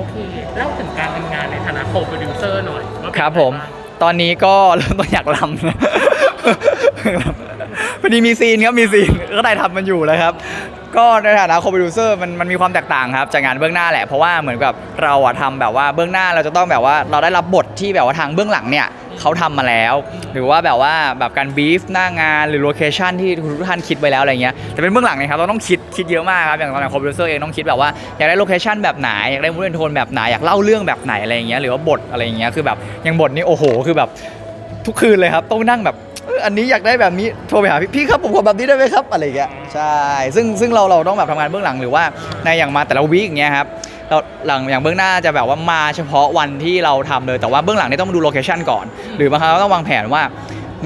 โอเคเล่าถึงการทำงานในฐานะโคโปรดิวเซอร์หน่อยว่าเป็นครับยังไงผมบ้างตอนนี้ก็เริ่มต้นอยากลำนะพอดีมีซีนครับมีซีนก็ได้ทำมันอยู่แล้วครับ ก็ในฐานะโคโปรดิวเซอร์มันมันมีความแตกต่างครับจากงานเบื้องหน้าแหละเพราะว่าเหมือนกับเราอะทำแบบว่าเบื้องหน้าเราจะต้องแบบว่าเราได้รับบทที่แบบว่าทางเบื้องหลังเนี่ย เขาทำมาแล้ว หรือว่าแบบว่าแบบการบีฟหน้างานหรือโลเคชันที่ทุกท่านคิดไว้แล้วอะไรเงี้ยแต่เป็นเบื้องหลังเนี่ยครับเราต้องคิดคิดเยอะมากครับอย่างตอนนั้นโคโปรดิวเซอร์เองต้องคิดแบบว่าอยากได้โลเคชันแบบไหนอยากได้มูดโทนแบบไหนอยากเล่าเรื่องแบบไหนอะไรเงี้ยหรือว่าบทอะไรเงี้ยคือแบบอย่างบทนี่โอ้โห คือแบบทุกคืนเลยครับต้องนั่งแบบอันนี้อยากได้แบบนี้โทรไปหาพี่พี่ครับผมขอแบบนี้ได้ไหมครับอะไรอย่างเงี้ยใช่ซึ่งซึ่งเราเราต้องแบบทำงานเบื้องหลังหรือว่าในอย่างมาแต่ละวีคอย่างเงี้ยครับ เราหลังอย่างเบื้องหน้าจะแบบว่ามาเฉพาะวันที่เราทำเลย แต่ว่าเบื้องหลังเนี่ยต้องมาดูโลเคชันก่อน หรือบางครั้งเราต้องวางแผนว่า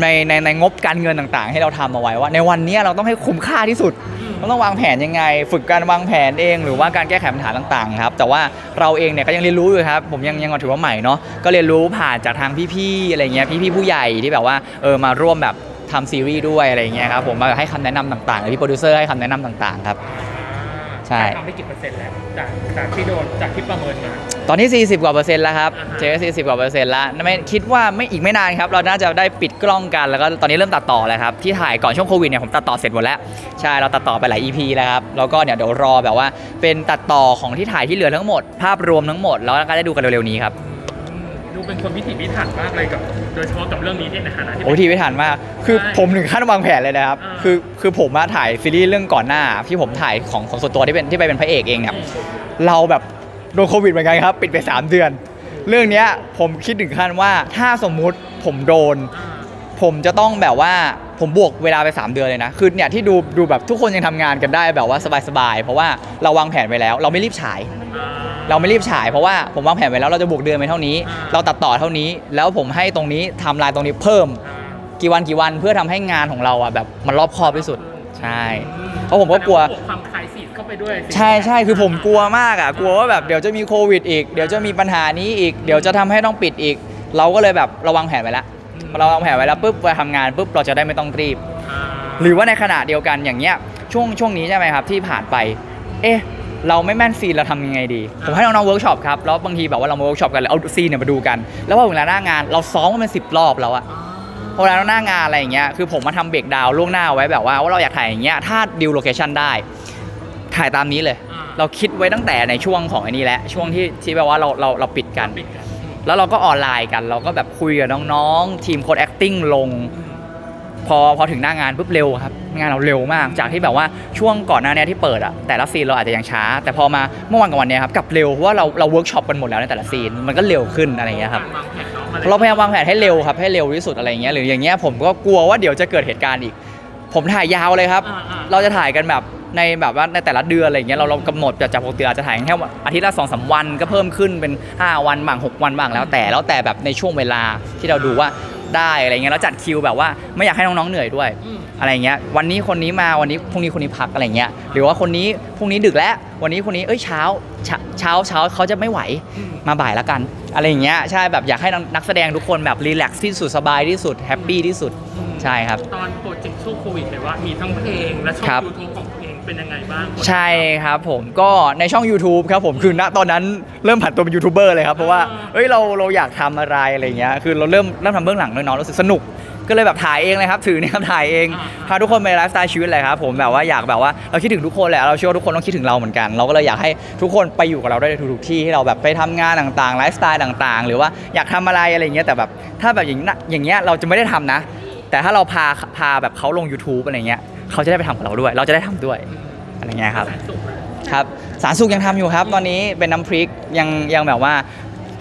ในในในงบการเงินต่างๆ ให้เราทำเอาไว้ว่า ในวันเนี้ยเราต้องให้คุ้มค่าที่สุดเราต้องวางแผนยังไง ฝึกการวางแผนเอง หรือว่าการแก้ไขปัญหาต่างๆครับแต่ว่าเราเองเนี่ยก็ยังเรียนรู้อยู่ครับผมยังยังถือว่าใหม่เนาะก็เรียนรู้ผ่านจากทางพี่ๆอะไรเงี้ยพี่ๆผู้ใหญ่ที่แบบว่าเออมาร่วมแบบทำซีรีส์ด้วยอะไรเงี้ยครับผมมาให้คำแนะนำต่างๆหรือพี่โปรดิวเซอร์ให้คำแนะนำต่างๆครับใช่ทำไปกี่เปอร์เซ็นต์แล้วจากจากที่โดนจากที่ประเมินมา ตอนนี้ 40 กว่าเปอร์เซ็นต์แล้วครับอ่าฮะเจ๊40กว่าเปอร์เซ็นต์แล้วไม่คิดว่าไม่อีกไม่นานครับ เราน่าจะได้ปิดกล้องกัน แล้วก็ตอนนี้เริ่มตัดต่อแล้วครับ ที่ถ่ายก่อนช่วงโควิดเนี่ยผมตัดต่อเสร็จหมดแล้ว ใช่ เราตัดต่อไปหลาย EP แล้วครับ แล้วก็เนี่ยเดี๋ยวรอแบบว่าเป็นตัดต่อของที่ถ่ายที่เหลือทั้งหมด ภาพรวมทั้งหมด แล้วก็ได้ดูกันเร็วๆนี้ครับอืม ดูเป็นคนพิถีพิถันมากเลยกับ โดยเฉพาะกับเรื่องนี้ที่ในฐานะที่ โอ้เป็นทีไม่ทันมาก คือใช่ผมถึงขั้นวางแผนเลยนะครับ อ่า คือคือผมมาถ่ายซีรีส์เรื่องก่อนหน้าที่ผมถ่ายของของส่วนตัวที่เป็นที่ไปเป็นพระเอกเองเนี่ยเราแบบโดนโควิดเหมือนกันครับ ปิดไป 3 เดือน เรื่องเนี้ยผมคิดถึงขั้นว่าถ้าสมมุติผมโดน อ่า ผมจะต้องแบบว่าผมบวกเวลาไป 3 เดือนเลยนะ คือเนี่ยที่ดูดูแบบทุกคนยังทำงานกันได้แบบว่าสบายๆ เพราะว่าเราวางแผนไว้แล้ว เราไม่รีบฉาย อ่า เราไม่รีบฉายเพราะว่าผมวางแผนไว้แล้วเราจะบวกเดือนไปเท่านี้อ่าเราตัดต่อเท่านี้ แล้วผมให้ตรงนี้ไทำลายตรงนี้เพิ่มอ่ากี่วันกี่วันเพื่อทำให้งานของเราอะแบบมันรอบคอบที่สุด ใช่ เพราะผมก็กลัวบวกความคลายสีดเข้าไปด้วยสิใช่ใช่คือผมกลัวมากอะกลัวว่าแบบเดี๋ยวจะมีโควิดอีก เดี๋ยวจะมีปัญหานี้อีก เดี๋ยวจะทำให้ต้องปิดอีก เราก็เลยแบบเระวังแผนไว้แล้วพอเราวางแผนไว้แล้วปุ๊บไปทำงานปุ๊บเราจะได้ไม่ต้องรีบ อ่าหรือว่าในขณะเดียวกันอย่างเงี้ยช่วงช่วงนี้ใช่ไหมครับที่ผ่านไป เอ๊ะ เราไม่แม่นซีนเราทำยังไงดี ผมให้น้องๆเวิร์กช็อปครับ แล้วบางทีแบบว่าเรามาเวิร์กช็อปกันแล้วเอาซีนเนี่ยมาดูกัน แล้วพอเวลาหน้างานเราซ้อมมาเป็นสิบรอบแล้วอะพอเวลาหน้างานอะไรอย่างเงี้ยคือผมมาทำเบรกดาวน์ล่วงหน้าไว้แบบว่าว่าเราอยากถ่ายอย่างเงี้ยถ้าดิวโลเคชันได้ถ่ายตามนี้เลยอ่าเราคิดไว้ตั้งแต่ในช่วงของไอันนี้แหละช่วงที่ที่แบบว่าเราเราเราปิดกันปิดกัน แล้วเราก็ออนไลน์กัน เราก็แบบคุยกับน้องๆ ทีมโค้ด acting ลง พอพอถึงหน้างานปุ๊บเร็วครับงานเราเร็วมาก จากที่แบบว่าช่วงก่อนหน้าเนี้ที่เปิดอะแต่ละซีนเราอาจจะยังช้า แต่พอมาเมื่อวันกับวันเนี้ยครับกลับเร็วเพราะว่าเราเราเวิร์กช็อปกันหมดแล้วในแต่ละซีนมันก็เร็วขึ้นอะไรอย่างเงี้ยครับกาวางแผนเนาะมันเราพยายามวางแผนให้เร็วครับให้เร็วที่สุดอะไรอย่างเงี้ยหรืออย่างเงี้ยผมก็กลัวว่าเดี๋ยวจะเกิดเหตุการณ์อีก ผมถ่ายยาวเลยครับอ่าอ่าเราจะถ่ายกันแบบในแบบว่าในแต่ละเดือนอะไรอย่างเงี้ยเราเรากำหนดจากจากปกติอาจจะถ่ายแค่อาทิตย์ละสองสามวันก็เพิ่มขึ้นเป็น 5 วันบ้าง6 วันบ้างแล้วแต่แล้วแต่แบบในช่วงเวลาที่เราดูว่า ได้อะไรเงี้ยแล้วจัดคิวแบบว่าไม่อยากให้น้องๆเหนื่อยด้วยอืมอะไรเงี้ยวันนี้คนนี้มาวันนี้พรุ่งนี้คนนี้พักอะไรเงี้ยหรือว่าคนนี้พรุ่งนี้ดึกแล้ว วันนี้คนนี้เอ้ยเช้าเช้าเช้าเช้าเขาจะไม่ไหวอืมมาบ่ายแล้วกัน อะไรอย่างเงี้ยใช่แบบอยากให้นักแสดงทุกคนแบบรีแลกซ์ที่สุดสบายที่สุดแฮปปี้ที่สุดอืมใช่ครับ ตอนโปรเจกต์ช่วงโควิดเห็นว่ามีทั้งเพลงและช่องครับ ยูทูบของ เพลงเป็นยังไงบ้างใช่ครับผมก็ในช่อง YouTube ครับผมคือณตอนนั้นเริ่มผันตัวเป็นยูทูบเบอร์เลยครับเพราะว่าเอ้ยเราเราอยากทำอะไรอะไรเงี้ยคือเราเริ่มเริ่มทำเบื้องหลังด้วยเนาะรู้สึกสนุกก็เลยแบบถ่ายเองเลยครับ ถือเนี่ยครับถ่ายเองพาทุกคนไปไลฟ์สไตล์ชีวิตเลยครับผมแบบว่าอยากแบบว่าเราคิดถึงทุกคนแหละเราเชื่อว่าทุกคนต้องคิดถึงเราเหมือนกัน เราก็เลยอยากให้ทุกคนไปอยู่กับเราได้ในทุกๆที่ที่เราแบบไปทำงานต่างๆไลฟ์สไตล์ต่าง ๆ หรือว่าอยากทำอะไรอะไรเงี้ยแต่แบบถ้าแบบอย่างนั้นอย่างเงี้ยเราจะไม่ได้ทำนะ แต่ถ้าเราพาพาแบบเขาลง YouTube อะไรเงี้ย เขาจะได้ไปทำกับเราด้วย เราจะได้ทำด้วยอะไรเงี้ยครับ ครับสารสุขยังทำอยู่ครับ ตอนนี้เป็นน้ำพริกยังยังแบบว่า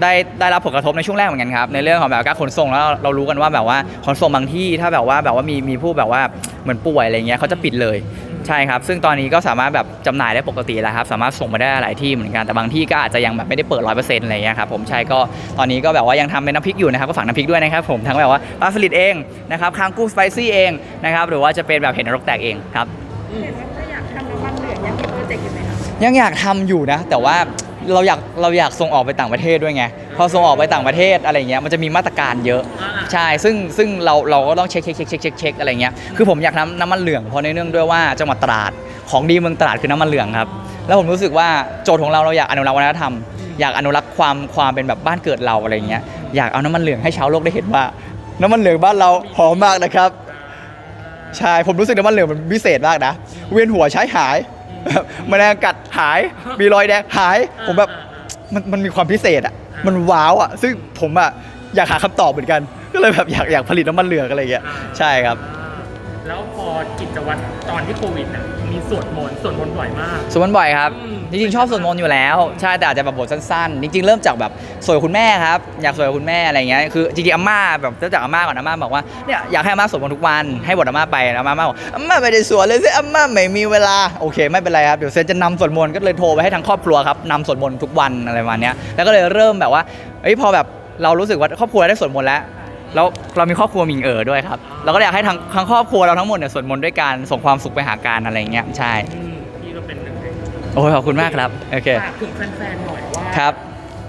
ได้ได้รับผลกระทบในช่วงแรกเหมือนกันครับในเรื่องของแบบการขนส่งแล้วเรารู้กันว่าแบบว่าขนส่งบางที่ถ้าแบบว่าแบบว่ามีมีผู้แบบว่าเหมือนป่วยอะไรเงี้ยเขาจะปิดเลย ใช่ครับ ซึ่งตอนนี้ก็สามารถแบบจำหน่ายได้ปกติแล้วครับ สามารถส่งไปได้หลายที่เหมือนกัน แต่บางที่ก็อาจจะยังแบบไม่ได้เปิดร้อยเปอร์เซ็นต์อะไรเงี้ยครับผม ใช่ก็ตอนนี้ก็แบบว่ายังทำเป็นน้ำพริกอยู่นะครับ ก็ฝากน้ำพริกด้วยนะครับผม ทั้งแบบว่าปลาสลิดเองนะครับ คางกุ้งสไปซี่เองนะครับ หรือว่าจะเป็นแบบเห็ดนรกแตกเองครับ เห็นว่าถ้าอยากทำน้ำมันเหลืองยังมีโปรเจกต์อยู่ไหมคะ ยังอยากทำอยู่นะ แต่ว่า เราอยากเราอยากส่งออกไปต่างประเทศด้วยไงพอส่งออกไปต่างประเทศอะไรเงี้ยมันจะมีมาตรการเยอะอ่าใช่ซึ่งซึ่งเราเราก็ต้องเช็คเช็คเช็คเช็คเช็คเช็คอะไรเงี้ยคือผมอยากทำน้ำมันเหลืองเพราะในเนื่องด้วยว่าจังหวัดตราดของดีเมืองตราดคือน้ำมันเหลืองครับแล้วผมรู้สึกว่าโจทย์ของเราเราอยากอนุรักษ์วัฒนธรรมอยากอนุรักษ์ความความเป็นแบบบ้านเกิดเราอะไรเงี้ยอยากเอาน้ำมันเหลืองให้ชาวโลกได้เห็นว่า น้ำมันเหลืองบ้านเราหอมมากนะครับใช่ผมรู้สึกน้ำมันเหลืองมันพิเศษมากนะ เวียนหัวใช้หาย แมลงกัดหายมีรอยแดงหาย ผมแบบมันมันมีความพิเศษอะมันว้าวอะซึ่งผมอะอยากหาคำตอบเหมือนกัน ก็เลยแบบอยากอยากผลิตน้ำมันเหลืองอะไรอย่างเงี้ยใช่ครับ แล้วพอกิจวัตรตอนที่โควิดน่ะมีสวดมนต์สวดมนต์บ่อยมากสวดมนต์บ่อยครับ อืม จริงๆชอบสวดมนต์อยู่แล้วใช่แต่อาจจะแบบบทสั้นๆ จริงๆเริ่มจากแบบสวยคุณแม่ครับอยากสวยคุณแม่อะไรเงี้ยคือจริงๆอาม่าแบบเริ่มจากอาม่าก่อนอาม่าบอกว่าเนี่ยอยากให้อาม่าสวดมนต์ทุกวันให้บทอาม่าไปอาม่าบอกอาม่าไม่ได้สวดเลยสิอาม่าไม่มีเวลาโอเค ไม่เป็นไรครับเดี๋ยวเซนจะนำสวดมนต์ก็เลยโทรไปให้ทั้งครอบครัวครับนำสวดมนต์ทุกวันอะไรประมาณเนี้ยแล้วก็เลยเริ่มแบบว่าเอ้ยพอแบบเรารู้สึกว่าครอบครัวได้สวดมนต์แล้วแล้วเรามีครอบครัวมิงเอ๋อด้วยครับเราก็อยากให้ทั้งทั้งครอบครัวเราทั้งหมดเนี่ยสวดมนต์ด้วยกันส่งความสุขไปหากันอะไรเงี้ยใช่ โอ้ยขอบคุณมากครับ โอเค ฝากถึงแฟนๆหน่อยว่าครับ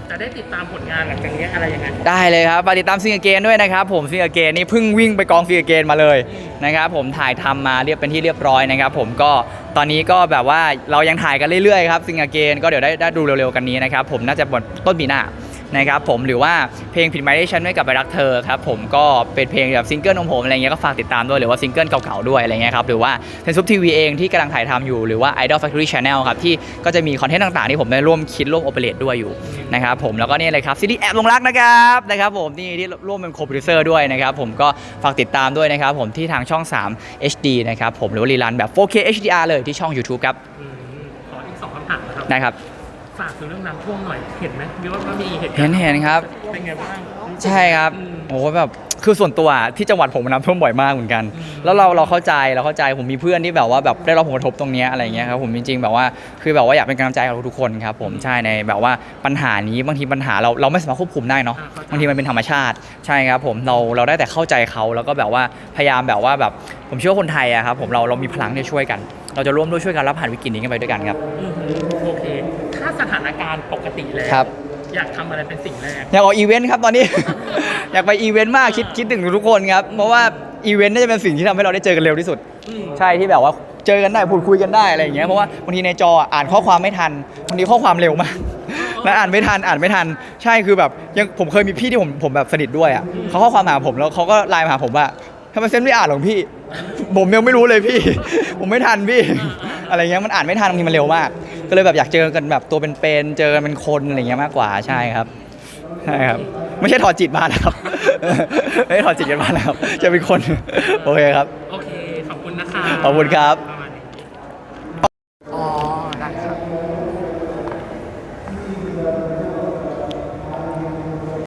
จะได้ติดตามผลงานหลังจากนี้อะไรยังไงได้เลยครับฝากติดตามซิงเกนด้วยนะครับ ผมซิงเกนนี่เพิ่งวิ่งไปกองซิงเกนมาเลยนะครับผมถ่ายทำมาเรียบเป็นที่เรียบร้อยนะครับ ผมก็ตอนนี้ก็แบบว่าเรายังถ่ายกันเรื่อยๆครับซิงเกนก็เดี๋ยวได้ได้ดูเร็วๆกันนี้นะครับผมน่าจะบนต้นปีหน้า นะครับผมหรือว่าเพลงผิดไหมที่ฉันไม่กลับไปรักเธอครับผมก็เป็นเพลงแบบซิงเกิลของผมอะไรเงี้ยก็ฝากติดตามด้วยหรือว่าซิงเกิลเก่าๆด้วยอะไรเงี้ยครับหรือว่าเทนซุปทีวีเองที่กำลังถ่ายทำอยู่หรือว่า Idol Factory Channel ครับที่ก็จะมีคอนเทนต์ต่างๆ ที่ผมได้ร่วมคิดร่วมโอเปเรตด้วยอยู่นะครับผมแล้วก็นี่เลยครับซีรีส์แอบลงรักนะครับนะครับผมนี่ที่ร่วมเป็นโคโปรดิวเซอร์ด้วยนะครับผมก็ฝากติดตามด้วยนะครับผมที่ทางช่อง 3 HD นะครับผมหรือว่ารีลันแบบ 4K HDR เลยที่ช่อง YouTube ครับอืมขออีกสองคำถามนะครับนะครับ ฝากถึงเรื่องน้ำท่วมหน่อยเห็นไหมมีว่ามีเหตุการณ์เห็นเห็นครับ เป็นไงบ้างใช่ครับอืมโอ้โหแบบคือส่วนตัวที่จังหวัดผมน้ำท่วมบ่อยมากเหมือนกันอืมแล้วเราเราเข้าใจเราเข้าใจผมมีเพื่อนที่แบบว่าแบบได้รับผลกระทบตรงเนี้ยอะไรเงี้ยครับผมจริงๆแบบว่าคือแบบว่าอยากเป็นกำลังใจกับทุกๆคนครับผมใช่ในแบบว่าปัญหานี้บางทีปัญหาเราเราไม่สามารถควบคุมได้เนาะอ่าเข้าใจบางทีมันเป็นธรรมชาติใช่ครับผมเราเราได้แต่เข้าใจเขาแล้วก็แบบว่าพยายามแบบว่าแบบผมเชื่อว่าคนไทยอะครับผมเราเรามีพลังที่จะช่วยกัน เราจะร่วมด้วยช่วยกันรับผ่านวิกฤตนี้กันไปด้วยกันครับอือหือโอเคถ้า สถานการณ์ปกติแล้วครับ อยากทำอะไรเป็นสิ่งแรก อยากออกอีเวนต์ครับตอนนี้ อยากไปอีเวนต์มากคิดคิดถึงทุกๆคนครับ เพราะว่าอีเวนต์น่าจะเป็นสิ่งที่ทำให้เราได้เจอกันเร็วที่สุด อืม ใช่ที่แบบว่าเจอกันได้พูดคุยกันได้อะไรอย่างเงี้ยเพราะว่าบางทีในจออะอ่านข้อความไม่ทันบางทีข้อความเร็วมากแล้วอ่านไม่ทันอ่านไม่ทัน ใช่คือแบบยังผมเคยมีพี่ที่ผมผมแบบสนิทด้วยอะเขาข้อความมาหาผมแล้วเขาก็ไลน์มาหาผมว่าทำไมเซนไม่อ่านหรอพี่ ผมยังไม่รู้เลยพี่ ผมไม่ทันพี่ อะไรเงี้ยมันอ่านไม่ทันบางทีมันเร็วมาก ก็เลยแบบอยากเจอกันแบบตัวเป็นๆเจอกันเป็นคนอะไรเงี้ยมากกว่าใช่ครับใช่ครับ ไม่ใช่ถอดจิตมานะครับ ไม่ได้ถอดจิตกันมานะครับ จะเป็นคน โอเคครับ โอเค ขอบคุณนะคะ ขอบคุณครับอ่า